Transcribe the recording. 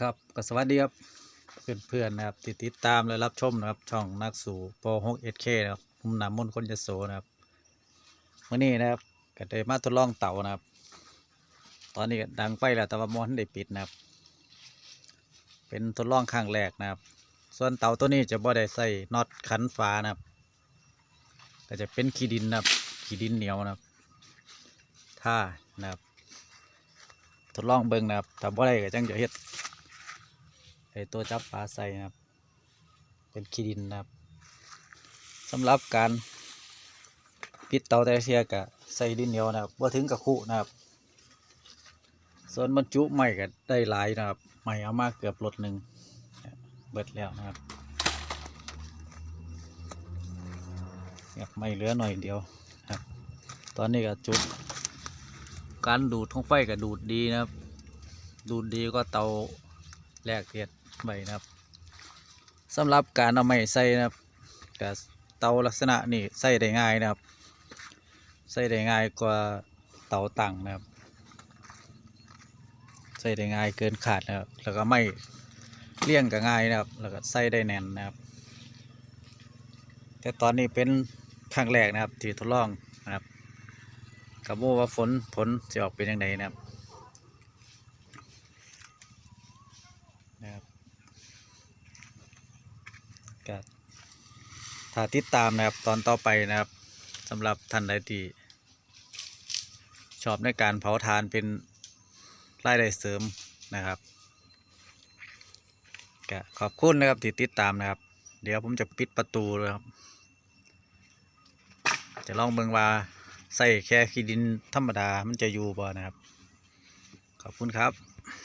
ครับก็สวัสดีครับเพื่อนๆนะครับที่ติดตามและรับชมนะครับช่องนักสู่ป .6 SK นะครับผมนำมนคนจะโสนะครับมื่อนี้นะครับก็ได้มาทดลองเต่านะครับ ตอนนี้ก็ดังไฟแล้วแต่ว่ามอนได้ปิดนะครับ เป็นทดลองครั้งแรกนะครับ ส่วนเต่าตัวนี้จะบ่ได้ใส่น็อตขันฟ้านะครับก็จะเป็นขี้ดินนะครับขี้ดินเหนียวนะครับท่านะครับทดลองเบิ่งนะครับถ้าบ่ได้ก็จังจะเฮ็ด ไอตัวจับปลาใส่นะครับ เป็นขี้ดินนะครับสำหรับการปิดเตาแต่ละเทียก็ใส่ดินเหนียวนะครับบ่ถึงกับคุนะครับ ส่วนบรรจุใหม่ก็ได้หลายนะครับใหม่เอามาเกือบรถหนึ่งเบิดแล้วนะครับอยากไม่เหลือหน่อยเดียวนะครับ ตอนนี้ก็จุด การดูดของไฟก็ดูดดีนะครับ ดูดดีก็เตาแรกเทียด ใบนะครับสำหรับการเอาไม้ใส่นะครับกับเตาลักษณะนี้ใส่ได้ง่ายนะครับ ใส่ได้ง่ายกว่าเตาตั้งนะครับ ใส่ได้ง่ายเกินขาดนะครับ แล้วก็ไม่เลี่ยงก็ง่ายนะครับ แล้วก็ใส่ได้แน่นนะครับ แต่ตอนนี้เป็นครั้งแรกนะครับที่ทดลองนะครับกับโมว่าฝนผลจะออกเป็นยังไงนะครับ ก็ถ้าติดตามนะครับตอนต่อไปนะครับสำหรับท่านใดที่ชอบในการเผาทานเป็นรายได้เสริมนะครับก็ขอบคุณนะครับที่ติดตามนะครับ เดี๋ยวผมจะปิดประตูเลยครับ จะลองเบิ่งว่าใส่แค่ขี้ดินธรรมดามันจะอยู่บ่นะครับ ขอบคุณครับ